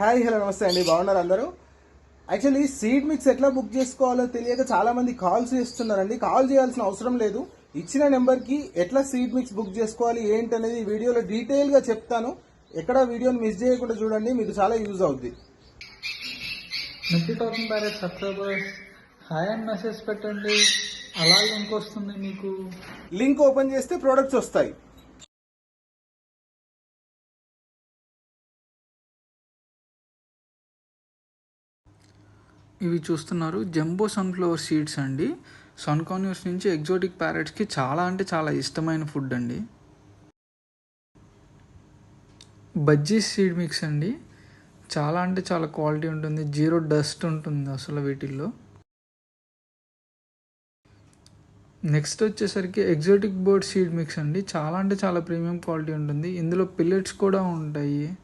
Hi hello నమస్తే అండి. బాగున్నారు అందరూ? యాక్చువల్లీ సీడ్ మిక్స్ ఎట్లా బుక్ చేసుకోవాలో తెలియక చాలా మంది కాల్స్ చేస్తున్నారండి. కాల్ చేయాల్సిన అవసరం లేదు. ఇచ్చిన నెంబర్కి ఎట్లా సీడ్ మిక్స్ బుక్ చేసుకోవాలి ఏంటి అనేది ఈ వీడియోలో డీటెయిల్గా చెప్తాను. ఎక్కడ వీడియోని మిస్ చేయకుండా చూడండి మీకు చాలా యూజ్ అవుద్ది. Mitti talking parrot subscribers hi అని మెసేజ్ పెట్టండి. అలాగే ఇంకొస్తుంది మీకు. లింక్ ఓపెన్ చేస్తే ప్రొడక్ట్స్ వస్తాయి. ఇవి చూస్తున్నారు. జంబో సన్ఫ్లవర్ సీడ్స్ అండి. సన్కాన్యూస్ నుంచి ఎగ్జోటిక్ ప్యారెట్స్కి చాలా అంటే చాలా ఇష్టమైన ఫుడ్ అండి. బజ్జీ సీడ్ మిక్స్ అండి. చాలా అంటే చాలా క్వాలిటీ ఉంటుంది. జీరో డస్ట్ ఉంటుంది అసలు వీటిల్లో. నెక్స్ట్ వచ్చేసరికి ఎగ్జోటిక్ బర్డ్ సీడ్ మిక్స్ అండి. చాలా అంటే చాలా ప్రీమియం క్వాలిటీ ఉంటుంది. ఇందులో పిల్లెట్స్ కూడా ఉంటాయి.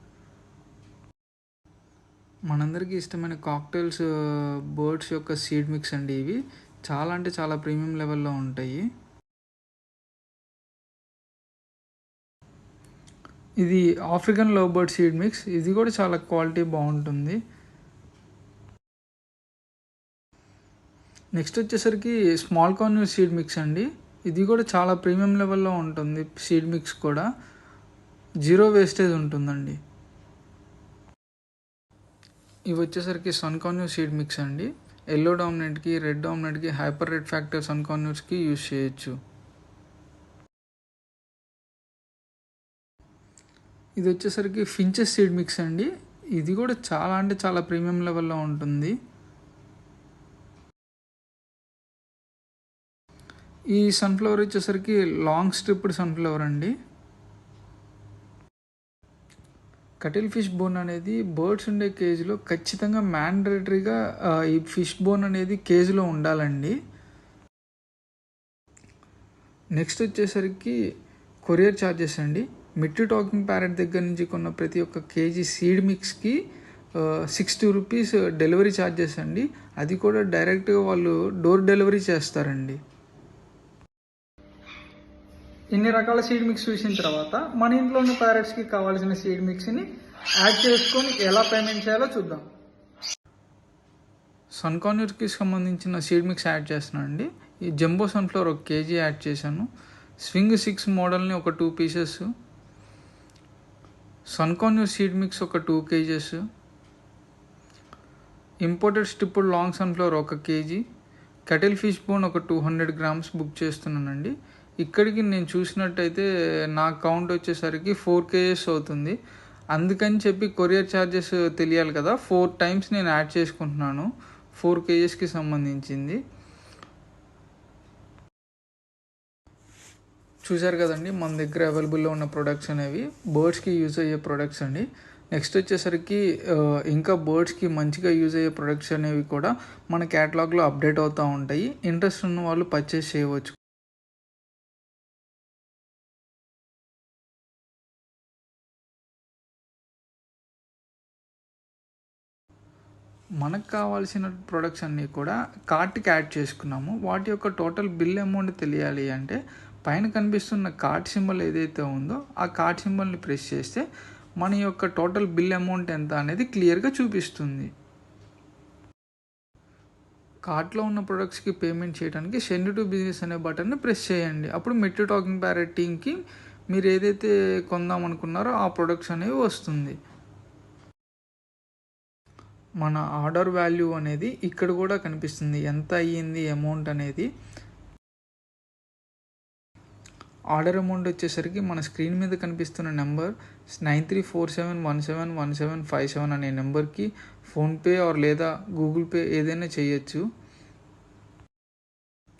మనందరికీ ఇష్టమైన కాక్టైల్స్ బర్డ్స్ uh, యొక్క సీడ్ మిక్స్ అండి ఇవి. చాలా అంటే చాలా ప్రీమియం లెవెల్లో ఉంటాయి. ఇది African love bird seed mix ఇది కూడా చాలా క్వాలిటీ బాగుంటుంది. నెక్స్ట్ వచ్చేసరికి స్మాల్ కార్న్ సీడ్ మిక్స్ అండి. ఇది కూడా చాలా ప్రీమియం లెవెల్లో ఉంటుంది సీడ్ మిక్స్ కూడా. జీరో వేస్టేజ్ ఉంటుందండి. ఇవి వచ్చేసరికి సన్కాన్యూ సీడ్ మిక్స్ అండి. ఎల్లో డామినెంట్కి రెడ్ డామినెంట్కి హైపర్ రెడ్ ఫ్యాక్టర్ సన్కాన్యూస్కి యూజ్ చేయొచ్చు. ఇది వచ్చేసరికి ఫించెస్ సీడ్ మిక్స్ అండి. ఇది కూడా చాలా అంటే చాలా ప్రీమియం లెవెల్లో ఉంటుంది. ఈ సన్ఫ్లవర్ వచ్చేసరికి లాంగ్ స్ట్రిప్డ్ సన్ఫ్లవర్ అండి. కటిల్ ఫిష్ బోన్ అనేది బర్డ్స్ ఉండే కేజీలో ఖచ్చితంగా మ్యాండేటరీగా ఈ ఫిష్ బోన్ అనేది కేజీలో ఉండాలండి. నెక్స్ట్ వచ్చేసరికి కొరియర్ ఛార్జెస్ అండి. మిట్టి టాకింగ్ ప్యారెట్ దగ్గర నుంచి కొన్న ప్రతి ఒక్క కేజీ సీడ్ మిక్స్కి సిక్స్టీ రూపీస్ డెలివరీ ఛార్జెస్ అండి. అది కూడా డైరెక్ట్గా వాళ్ళు డోర్ డెలివరీ చేస్తారండి. ఇన్ని రకాల సీడ్ మిక్స్ చూసిన తర్వాత మన ఇంట్లో ఉన్న ప్యారెట్స్కి కావాల్సిన సీడ్ మిక్స్ని యాడ్ చేసుకొని ఎలా పేమెంట్ చేయాలో చూద్దాం. సన్కాన్యూర్కి సంబంధించిన సీడ్ మిక్స్ యాడ్ చేస్తున్నాను అండి ఈ జంబో సన్ఫ్లవర్ ఒక కేజీ యాడ్ చేశాను. స్వింగ్ సిక్స్ మోడల్ని ఒక two pieces sun conure seed mix ఒక two cages imported striped long sunflower ఒక కేజీ. కటిల్ ఫిష్ బోన్ ఒక టూ హండ్రెడ్ గ్రామ్స్ బుక్ చేస్తున్నానండి. ఇక్కడికి నేను చూసినట్టయితే నా కౌంట్ వచ్చేసరికి ఫోర్ కేజెస్ అవుతుంది. అందుకని చెప్పి కొరియర్ ఛార్జెస్ తెలియాలి కదా. ఫోర్ టైమ్స్ నేను యాడ్ చేసుకుంటున్నాను. ఫోర్ కేజెస్కి సంబంధించింది. చూసారు కదండి మన దగ్గర అవైలబుల్లో ఉన్న ప్రొడక్ట్స్ అనేవి. బర్డ్స్కి యూజ్ అయ్యే ప్రొడక్ట్స్ అండి. నెక్స్ట్ వచ్చేసరికి ఇంకా బర్డ్స్కి మంచిగా యూజ్ అయ్యే ప్రొడక్ట్స్ అనేవి కూడా మన క్యాటలాగ్లో అప్డేట్ అవుతూ ఉంటాయి. ఇంట్రెస్ట్ ఉన్న వాళ్ళు పర్చేస్ చేయవచ్చు. మనకు కావాల్సిన ప్రొడక్ట్స్ అన్నీ కూడా కార్ట్కి యాడ్ చేసుకున్నాము. వాటి యొక్క టోటల్ బిల్ అమౌంట్ తెలియాలి అంటే పైన కనిపిస్తున్న కార్ట్ సింబల్ ఏదైతే ఉందో ఆ కార్ట్ సింబల్ని ప్రెస్ చేస్తే మన యొక్క టోటల్ బిల్ అమౌంట్ ఎంత అనేది క్లియర్గా చూపిస్తుంది. కార్ట్లో ఉన్న ప్రొడక్ట్స్కి పేమెంట్ చేయడానికి సెండ్ టు బిజినెస్ అనే బటన్ని ప్రెస్ చేయండి. అప్పుడు మెట్రో టాకింగ్ ప్యారెట్ టీమ్కి మీరు ఏదైతే కొందాం అనుకున్నారో ఆ ప్రొడక్ట్స్ అనేవి వస్తుంది. మన ఆర్డర్ వాల్యూ అనేది ఇక్కడ కూడా కనిపిస్తుంది. ఎంత అయ్యింది అమౌంట్ అనేది. ఆర్డర్ అమౌంట్ వచ్చేసరికి మన స్క్రీన్ మీద కనిపిస్తున్న number nine three four seven one seven one seven five seven అనే నెంబర్కి ఫోన్పే ఆర్ లేదా గూగుల్ పే ఏదైనా చేయొచ్చు.